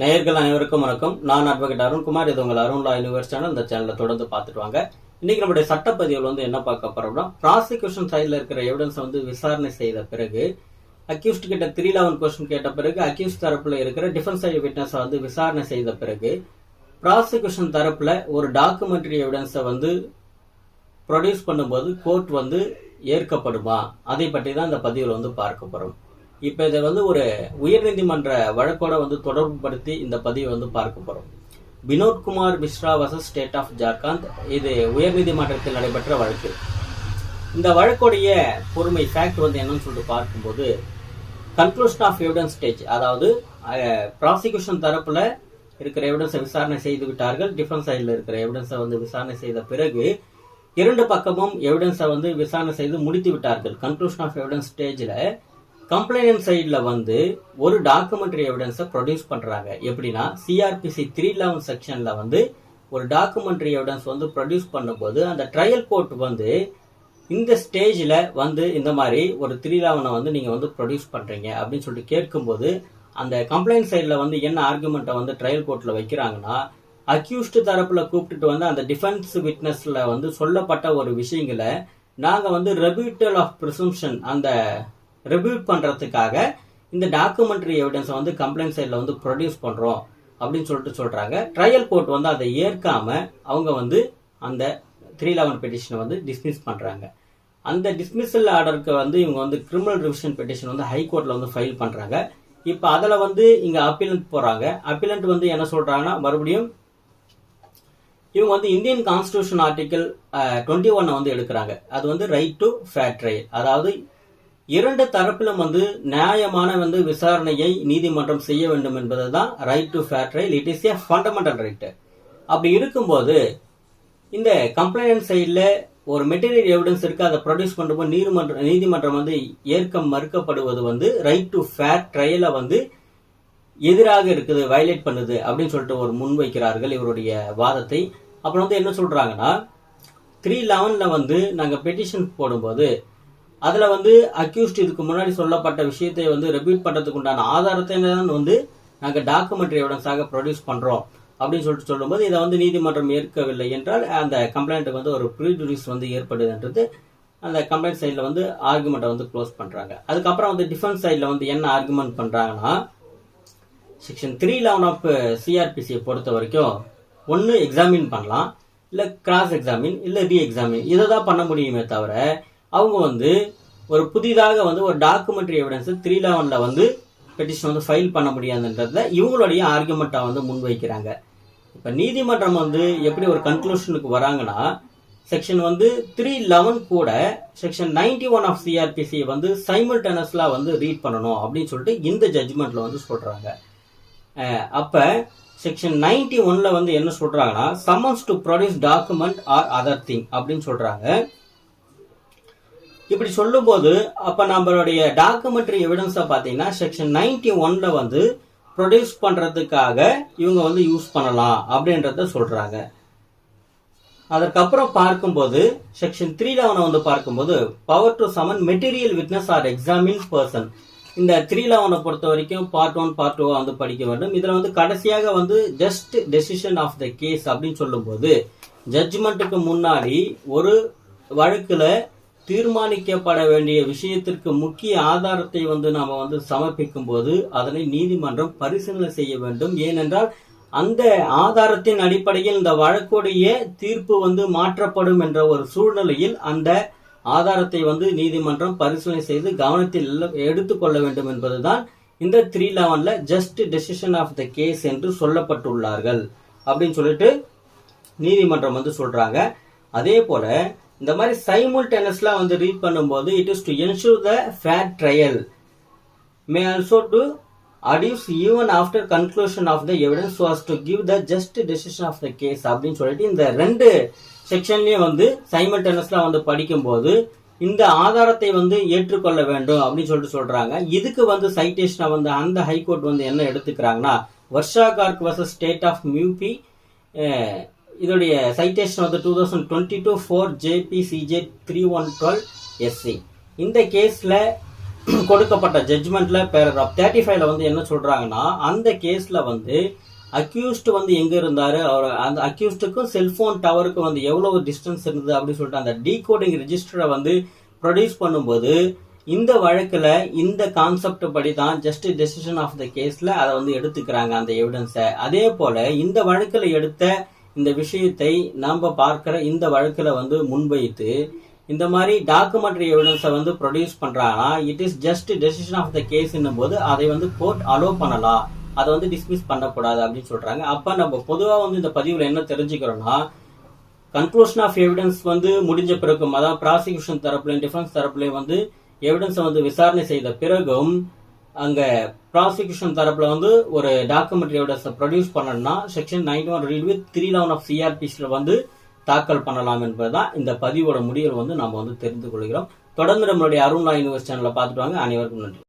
நேயர்கள் அனைவருக்கும் வணக்கம். நான் அட்வொகேட் அருண்குமார். இது உங்கள் அருண் லா யூனிவர்ஸ் சேனல். இந்த சேனலை தொடர்ந்து பார்த்துட்டு வாங்க. இன்னைக்கு நம்முடைய சட்டப்பதிவில் வந்து என்ன பார்க்க போறோம்னா ப்ராசிக்யூஷன் சைடில் இருக்கிற எவிடன்ஸ் வந்து விசாரணை செய்த பிறகு அக்யூஸ்ட் கிட்ட த்ரீ லெவன் கொஸ்டின் கேட்ட பிறகு அக்யூஸ்ட் தரப்புல இருக்கிற டிஃபென்ஸ் சைடு விட்னஸை வந்து விசாரணை செய்த பிறகு ப்ராசிக்யூஷன் தரப்புல ஒரு டாக்குமெண்ட்ரி எவிடன்ஸை வந்து ப்ரொடியூஸ் பண்ணும்போது கோர்ட் வந்து ஏற்கப்படுமா? அதை பற்றி தான் இந்த பதிவில் வந்து பார்க்க போறோம். இப்போ இதை வந்து ஒரு உயர்நீதிமன்ற வழக்கோட வந்து தொடர்புபடுத்தி இந்த பதிவை வந்து பார்க்க போறோம். Vinodkumar Mishra versus state of Jharkhand இது உயர்நீதிமன்றத்தில் நடைபெற்ற வழக்கு. இந்த வழக்குடைய பொறுமை ஃபேக்ட் வந்து என்னன்னு சொல்லிட்டு பார்க்கும்போது கன்க்ளூஷன் ஆஃப் எவிடன்ஸ் ஸ்டேஜ் அதாவது ப்ராசிக்யூஷன் தரப்பில் இருக்கிற எவிடன்ஸை விசாரணை செய்து விட்டார்கள். டிஃபென்ஸ் சைடில் இருக்கிற எவிடன்ஸை வந்து விசாரணை செய்த பிறகு இரண்டு பக்கமும் எவிடன்ஸை வந்து விசாரணை செய்து முடித்து விட்டார்கள். கன்க்ளூஷன் ஆஃப் எவிடன்ஸ் ஸ்டேஜில் கம்ப்ளைண்ட் சைடில் வந்து ஒரு டாக்குமெண்ட்ரி எவிடன்ஸை ப்ரொடியூஸ் பண்ணுறாங்க எப்படின்னா சிஆர்பிசி த்ரீ லெவன் செக்ஷனில் வந்து ஒரு டாக்குமெண்ட்ரி எவிடன்ஸ் வந்து ப்ரொடியூஸ் பண்ணும்போது அந்த ட்ரையல் கோர்ட் வந்து இந்த ஸ்டேஜில் வந்து இந்த மாதிரி ஒரு த்ரீ லெவனை வந்து நீங்கள் வந்து ப்ரொடியூஸ் பண்ணுறீங்க அப்படின்னு சொல்லிட்டு கேட்கும்போது அந்த கம்ப்ளைண்ட் சைடில் வந்து என்ன ஆர்குமெண்ட்டை வந்து ட்ரையல் கோர்ட்டில் வைக்கிறாங்கன்னா அக்யூஸ்டு தரப்பில் கூப்பிட்டுட்டு வந்து அந்த டிஃபென்ஸ் விட்னஸில் வந்து சொல்லப்பட்ட ஒரு விஷயங்களை நாங்கள் வந்து ரெபியூட்டல் ஆஃப் ப்ரிசம்ஷன் அந்த ரெபியூட் பண்ணுறதுக்காக இந்த டாக்குமெண்ட்ரி எவிடன்ஸை வந்து கம்ப்ளைண்ட் சைடில் வந்து ப்ரொடியூஸ் பண்ணுறோம் அப்படின்னு சொல்லிட்டு சொல்கிறாங்க ட்ரையல் கோர்ட் வந்து அதை ஏற்காம அவங்க வந்து அந்த த்ரீ லெவன் பெட்டிஷனை வந்து டிஸ்மிஸ் பண்ணுறாங்க அந்த டிஸ்மிஸல் ஆர்டருக்கு வந்து இவங்க வந்து கிரிமினல் ரிவிஷன் பெட்டிஷன் வந்து ஹை கோர்ட்டில் வந்து ஃபைல் பண்ணுறாங்க இப்போ அதில் வந்து இங்கே அப்பீலண்ட் போகிறாங்க அப்பீலண்ட் வந்து என்ன சொல்கிறாங்கன்னா மறுபடியும் இவங்க வந்து இந்தியன் கான்ஸ்டியூஷன் ஆர்டிக்கல் டுவெண்ட்டி ஒன்னை வந்து எடுக்கிறாங்க. அது வந்து ரைட் டு ஃபேர் ட்ரையல் அதாவது இரண்டு தரப்பிலும் வந்து நியாயமான வந்து விசாரணையை நீதிமன்றம் செய்ய வேண்டும் என்பது தான் right to fair trial it is a fundamental right அப்படி இருக்கும்போது இந்த கம்ப்ளைண்ட் சைடில் ஒரு மெட்டீரியல் எவிடன்ஸ் இருக்கு அதை ப்ரொடியூஸ் பண்ணும்போது நீதிமன்ற நீதிமன்றம் வந்து ஏற்க மறுக்கப்படுவது வந்து ரைட் டு ஃபேர் ட்ரையலை வந்து எதிராக இருக்குது வயலேட் பண்ணுது அப்படின்னு சொல்லிட்டு ஒரு முன்வைக்கிறார்கள் இவருடைய வாதத்தை. அப்புறம் வந்து என்ன சொல்கிறாங்கன்னா த்ரீ லெவனில் வந்து நாங்கள் பெட்டிஷன் போடும்போது அதில் வந்து அக்யூஸ்ட் இதுக்கு முன்னாடி சொல்லப்பட்ட விஷயத்தை வந்து ரெபியூட் பண்ணுறதுக்கு உண்டான ஆதாரத்தை தான் வந்து நாங்கள் டாக்குமெண்ட்ரி எவிடன்ஸாக ப்ரொடியூஸ் பண்ணுறோம் அப்படின்னு சொல்லிட்டு சொல்லும்போது இதை வந்து நீதிமன்றம் ஏற்கவில்லை என்றால் அந்த கம்ப்ளைண்ட்டுக்கு வந்து ஒரு ப்ரீஜுடிஸ் வந்து ஏற்படுதுன்றது அந்த கம்ப்ளைண்ட் சைடில் வந்து ஆர்குமெண்ட்டை வந்து க்ளோஸ் பண்ணுறாங்க அதுக்கப்புறம் வந்து டிஃபென்ஸ் சைடில் வந்து என்ன ஆர்குமெண்ட் பண்ணுறாங்கன்னா செக்ஷன் த்ரீ லெவன் ஆஃப் சிஆர்பிசியை பொறுத்த வரைக்கும் ஒன்று எக்ஸாமின் பண்ணலாம் இல்லை கிராஸ் எக்ஸாமின் இல்லை ரீ எக்ஸாமின் இதை தான் பண்ண முடியுமே தவிர அவங்க வந்து ஒரு புதிதாக வந்து ஒரு டாக்குமெண்ட்ரி எவிடன்ஸ் த்ரீ லெவனில் வந்து பெட்டிஷன் வந்து ஃபைல் பண்ண முடியாதுன்றத இவங்களுடைய ஆர்குமெண்ட்டாக வந்து முன்வைக்கிறாங்க. இப்போ நீதிமன்றம் வந்து எப்படி ஒரு கன்க்ளூஷனுக்கு வராங்கன்னா செக்ஷன் வந்து த்ரீ லெவன் கூட section ninety one of CrPC வந்து சைமல்டனஸ்லாம் வந்து ரீட் பண்ணணும் அப்படின்னு சொல்லிட்டு இந்த ஜட்ஜ்மெண்ட்டில் வந்து சொல்கிறாங்க அப்போ செக்ஷன் நைன்டி ஒன்ல வந்து என்ன சொல்கிறாங்கன்னா summons to produce document or other thing அப்படின்னு சொல்கிறாங்க இப்படி சொல்லும்போது அப்ப நம்மளுடைய டாக்குமெண்ட்ரி எவிடன்ஸை பார்த்தீங்கன்னா செக்ஷன் நைன்டி ஒன்ல வந்து ப்ரொடியூஸ் பண்றதுக்காக இவங்க வந்து யூஸ் பண்ணலாம் அப்படின்றத சொல்றாங்க. அதற்கப்புறம் பார்க்கும்போது செக்ஷன் த்ரீ லெவனை வந்து பார்க்கும்போது power to summon material witness or examine person இந்த த்ரீ லெவனை பொறுத்த வரைக்கும் பார்ட் ஒன் பார்ட் டூ வந்து படிக்க வேண்டும். இதில் வந்து கடைசியாக வந்து just decision of the case அப்படின்னு சொல்லும்போது ஜட்ஜ்மெண்ட்டுக்கு முன்னாடி ஒரு வழக்கில் தீர்மானிக்கப்பட வேண்டிய விஷயத்திற்கு முக்கிய ஆதாரத்தை வந்து நாம வந்து சமர்ப்பிக்கும் போது அதனை நீதிமன்றம் பரிசீலனை செய்ய வேண்டும். ஏனென்றால் அந்த ஆதாரத்தின் அடிப்படையில் இந்த வழக்குடைய தீர்ப்பு வந்து மாற்றப்படும் என்ற ஒரு சூழ்நிலையில் அந்த ஆதாரத்தை வந்து நீதிமன்றம் பரிசீலனை செய்து கவனத்தில் எடுத்துக்கொள்ள வேண்டும் என்பதுதான் இந்த three லெவன்ல just decision of the case என்று சொல்லப்பட்டுள்ளார்கள். அப்படின்னு சொல்லிட்டு நீதிமன்றம் வந்து சொல்றாங்க. அதே போல இந்த மாதிரி சைமுல்டேனஸ்லாம் வந்து ரீட் பண்ணும்போது it is to ensure the fair trial may also to adduce even after conclusion of the evidence was to give the just decision of the case அப்படின்னு சொல்லிட்டு இந்த ரெண்டு செக்ஷன்லேயும் வந்து சைமல்டேனஸ்லாம் வந்து படிக்கும்போது இந்த ஆதாரத்தை வந்து ஏற்றுக்கொள்ள வேண்டும் அப்படின்னு சொல்லிட்டு சொல்றாங்க. இதுக்கு வந்து சைட்டேஷனை வந்து அந்த ஹைகோர்ட் வந்து என்ன எடுத்துக்கிறாங்கன்னா Varsha Garg versus state of MP இதோடைய சைட்டேஷன் வந்து two thousand twenty two four JBCJ three one twelve SC இந்த கேஸில் கொடுக்கப்பட்ட ஜட்ஜ்மெண்ட்டில் பேராகிராஃப் தேர்ட்டி ஃபைவ்ல வந்து என்ன சொல்கிறாங்கன்னா அந்த கேஸில் வந்து அக்யூஸ்டு வந்து எங்கே இருந்தார்? அவர் அந்த அக்யூஸ்டுக்கும் செல்ஃபோன் டவருக்கும் வந்து எவ்வளவு டிஸ்டன்ஸ் இருந்தது அப்படின்னு சொல்லிட்டு அந்த டீகோடிங் ரெஜிஸ்டரை வந்து ப்ரொடியூஸ் பண்ணும்போது இந்த வழக்கில் இந்த கான்செப்ட் படி தான் ஜஸ்ட் டெசிஷன் ஆஃப் த கேஸில் அதை வந்து எடுத்துக்கிறாங்க அந்த எவிடன்ஸை அதே போல் இந்த வழக்கில் எடுத்த இந்த விஷயத்தை நாம் பார்க்குற இந்த வழக்கில் வந்து முன்வைத்து இந்த மாதிரி டாக்குமெண்ட்ரி எவிடன்ஸை வந்து ப்ரொடியூஸ் பண்ணுறாங்கன்னா it is just decision of the கேஸ்ன்னும் போது அதை வந்து கோர்ட் அலோ பண்ணலாம் அதை வந்து டிஸ்மிஸ் பண்ணக்கூடாது அப்படின்னு சொல்கிறாங்க அப்போ நம்ம பொதுவாக வந்து இந்த பதிவில் என்ன தெரிஞ்சுக்கிறோம்னா கன்க்ளூஷன் ஆஃப் எவிடன்ஸ் வந்து முடிஞ்ச பிறகும் அதாவது ப்ராசிக்யூஷன் தரப்புலையும் டிஃபென்ஸ் தரப்புலையும் வந்து எவிடன்ஸை வந்து விசாரணை செய்த பிறகும் அங்க ப்ராசிக்யூஷன் தரப்புல வந்து ஒரு டாக்குமெண்ட்ரி எவிடன்ஸை ப்ரொடியூஸ் பண்ணணும்னா section ninety one read with three eleven of சிஆர்பிசியில் வந்து தாக்கல் பண்ணலாம் என்பதுதான் இந்த பதிவோட முடிவில் வந்து நம்ம வந்து தெரிந்து கொள்கிறோம். தொடர்ந்து நம்மளுடைய அருண்லா யூனிவர்ஸ் சேனலை பார்த்துட்டு வாங்க. அனைவருக்கும் நன்றி.